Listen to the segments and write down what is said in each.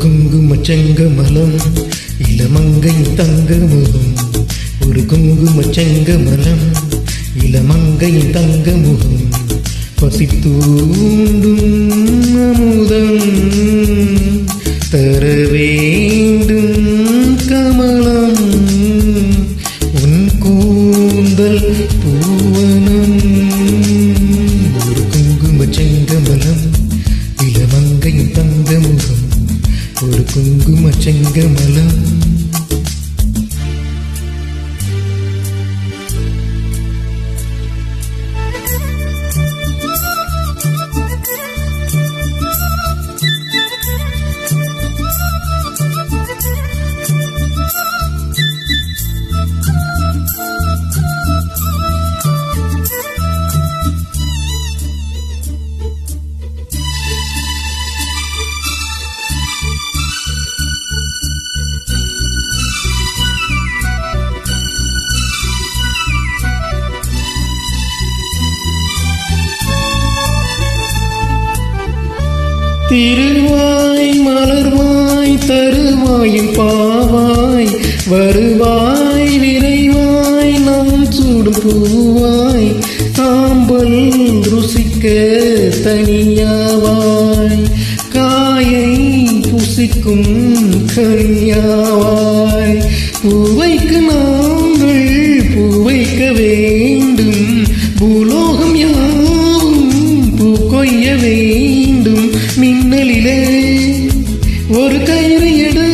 குங்கும செங்கமலம் இளமங்கை தங்கமுகம் ஒரு குங்கும செங்கமலம் இளமங்கை தங்கமுகம் பசித்தூண்டும் அமுதம் தரவே குங்கும திருவாய் மலர்வாய் தருவாயில் பாவாய் வருவாய் விரைவாய் நாம் சூடும் பூவாய் சாம்பல் ருசிக்க தனியாவாய் காயை புசிக்கும் கனியாவாய் பூவைக்கு நாம் ஒரு கயிறு எடு.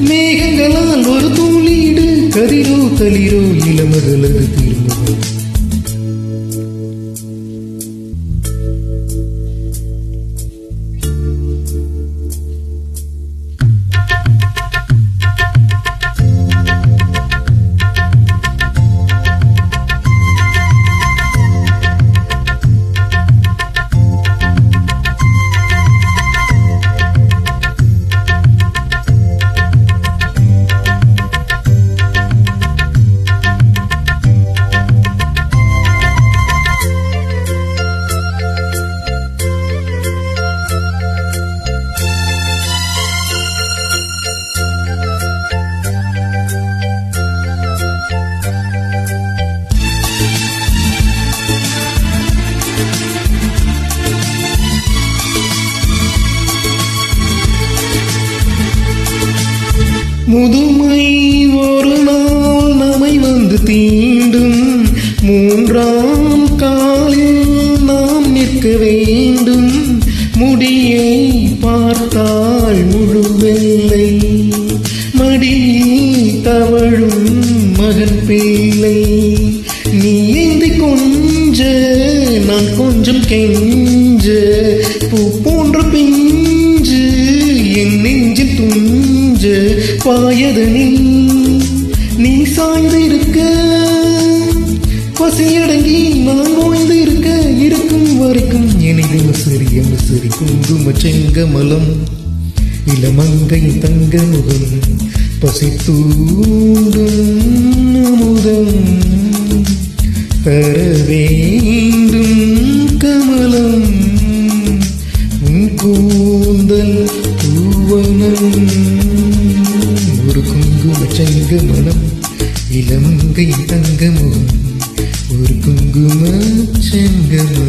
மேகங்களால் ஒரு தூளிடு. கதிரோ தளிரோ இளமகளது திருமணம் முதுமை ஒரு நாள் நம்மை வந்து தீண்டும். மூன்றாம் காலில் நாம் நிற்க வேண்டும். முடியை பார்த்தால் முழு வெள்ளை மடியில் தவழும் மகன் பிள்ளை. நீ எந்தை கொஞ்ச நான் கொஞ்சம் கெஞ்ச. பூ போன்ற பிஞ்சு என் நெஞ்சில் துஞ்ச நெஞ்சு பாயது நீ. நீ சாய்ந்து இருக்க பசியடங்கி நான் ஓய்ந்து இருக்க இருக்கும் வரைக்கும் எனது சரி என்ன சரி குங்கும செங்கமலம். இளமங்கை தங்க முகம் பசி தூண்டும் அமுதம் தர வேண்டும் கமலம். கூந்தல் பூவனம் குங்கும செங்கமலம் இளமங்கை தங்க முகம் ஒரு குங்கும செங்கமலம்